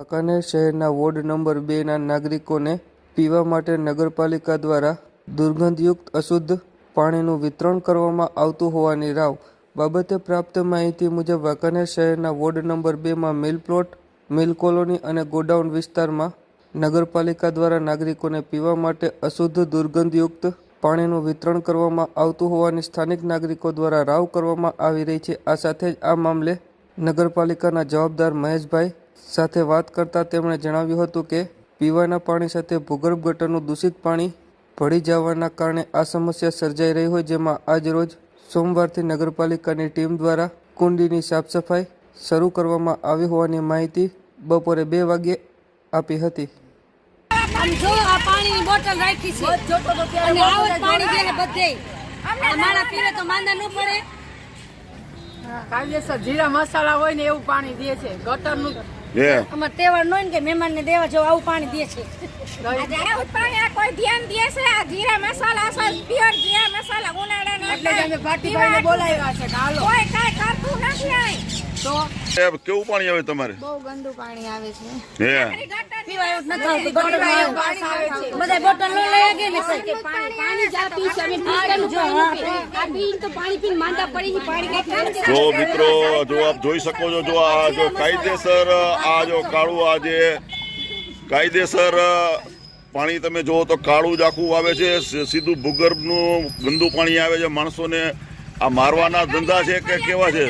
વાંકાનેર શહેરના ward number બેના નાગરિકોને પીવા માટે નગરપાલિકા દ્વારા દુર્ગંધયુક્ત અશુદ્ધ પાણીનું વિતરણ કરવામાં આવતું હોવાની રાવ બાબતે પ્રાપ્ત માહિતી મુજબ વાંકાનેર શહેરના વોર્ડ નંબર બેમાં મિલ પ્લોટ, મિલ કોલોની અને ગોડાઉન વિસ્તારમાં નગરપાલિકા દ્વારા નાગરિકોને પીવા માટે અશુદ્ધ દુર્ગંધયુક્ત પાણીનું વિતરણ કરવામાં આવતું હોવાની સ્થાનિક નાગરિકો દ્વારા રાવ કરવામાં આવી રહી છે. આ સાથે જ આ મામલે નગરપાલિકાના જવાબદાર મહેશભાઈ સાથે વાત કરતા તેમણે જણાવ્યું હતું કે પીવાના પાણી સાથે ભૂગર્ભ ગટરનું દૂષિત પાણી ભળી જવાના કારણે આ સમસ્યા સર્જાઈ રહી હોય જેમાં આજરોજ સોમવારથી નગરપાલિકાની ટીમ દ્વારા કુંડીની સાફ સફાઈ શરૂ કરવામાં આવી હોવાની માહિતી બપોરે બે વાગ્યે આપી હતી. આમ જો આ પાણીની બોટલ રાખી છે અને આવું પાણી દે બધે. મારા પીવે તો માંદા ન પડે. કાયદેસર જીરા મસાલા હોય ને એવું પાણી દે છે. ગટરનું અમાર તહેવાર નો ને કે મહેમાન ને દેવા જેવું આવું પાણી દે છે. આ કોઈ ધ્યાન દે છે? આ જીરા મસાલા પ્યોર જીરા મસાલા ઉનાળાના એટલે જ અમે ભાટીભાઈને બોલાવ્યા છે હાલો કોઈ કાંઈ કરતું નથી અહીં. તો એ કેવું પાણી આવે તમારે? બહુ ગંદુ પાણી આવે છે. હે? પીવા એવું જ નથી આવતું. ગટર પાણી આવે છે. બધા બોટલ નો લઈ ગયા ને સાહેબ પાણી જ પી છે. અમે પાણી પીએ. આ પી તો પાણી પીને માંદા પડી પાણી કેટલું જો મિત્રો જો આપ જોઈ શકો છો જો આ જો કાયદેસર આ જો કાળું આ જે કાયદેસર પાણી તમે જુઓ તો કાળું જ આખું આવે છે. સીધું ભૂગર્ભનું ગંદુ પાણી આવે છે. માણસોને આ મારવાના ધંધા છે કે કેવા છે?